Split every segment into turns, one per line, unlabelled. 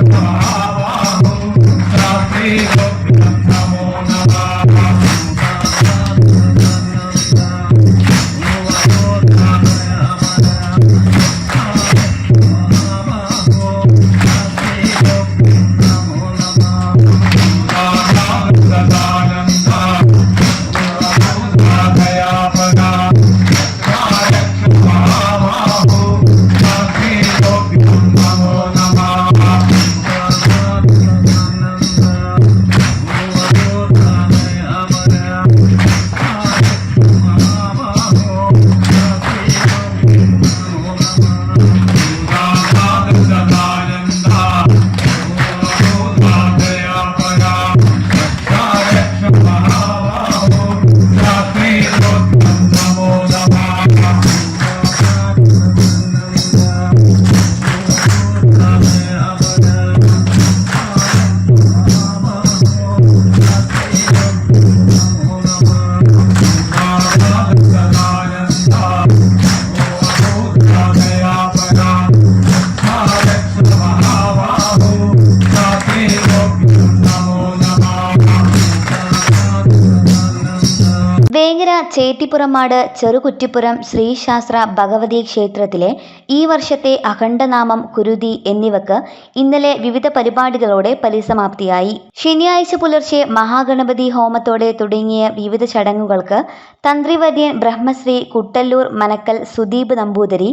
Ah. Vengara ചേറ്റിപ്പുറമാട് ചെറുകുറ്റിപ്പുറം ശ്രീശാസ്ത്ര Bhagavathi ക്ഷേത്രത്തിലെ ഈ വർഷത്തെ അഖണ്ഡനാമം കുരുതി എന്നിവക്ക് ഇന്നലെ വിവിധ പരിപാടികളോടെ പരിസമാപ്തിയായി ശനിയാഴ്ച പുലർച്ചെ മഹാഗണപതി ഹോമത്തോടെ തുടങ്ങിയ വിവിധ ചടങ്ങുകൾക്ക് തന്ത്രിവര്യൻ ബ്രഹ്മശ്രീ കുട്ടല്ലൂർ മനക്കൽ സുദീപ് നമ്പൂതിരി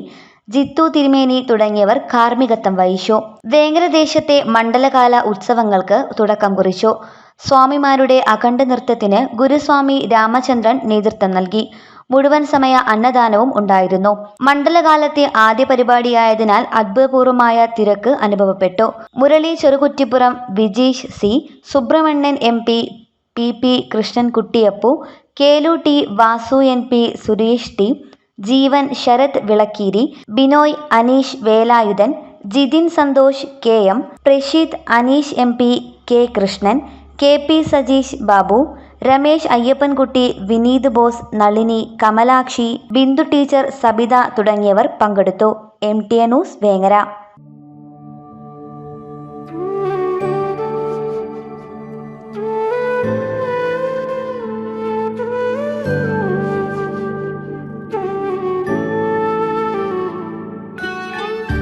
ജിത്തു തിരുമേനി തുടങ്ങിയവർ കാർമ്മികത്വം വഹിച്ചു. വേങ്ങരദേശത്തെ മണ്ഡലകാല ഉത്സവങ്ങൾക്ക് തുടക്കം കുറിച്ചു. സ്വാമിമാരുടെ അഖണ്ഡ നൃത്തത്തിന് ഗുരുസ്വാമി രാമചന്ദ്രൻ നേതൃത്വം നൽകി. മുഴുവൻ സമയ അന്നദാനവും ഉണ്ടായിരുന്നു. മണ്ഡലകാലത്തെ ആദ്യ പരിപാടിയായതിനാൽ അത്ഭുതപൂർവമായ തിരക്ക് അനുഭവപ്പെട്ടു. Murali Cherukuttippuram Vijeesh C Subrahmanian M P P P Krishnankuttiyappu Kelu T Vasu N P Suresh T Jeevan Sarath Vilakkeeri Binoy Aneesh Velayudhan Jithin Santhosh K M Prasheeth Aneesh M P K Krishnan K P Sajeesh Babu Ramesh Ayyappankutty Vineeth Bose Nalini Kamalakshi Bindu teacher Sabitha തുടങ്ങിയവർ പങ്കെടുത്തു. M T A news Vengara.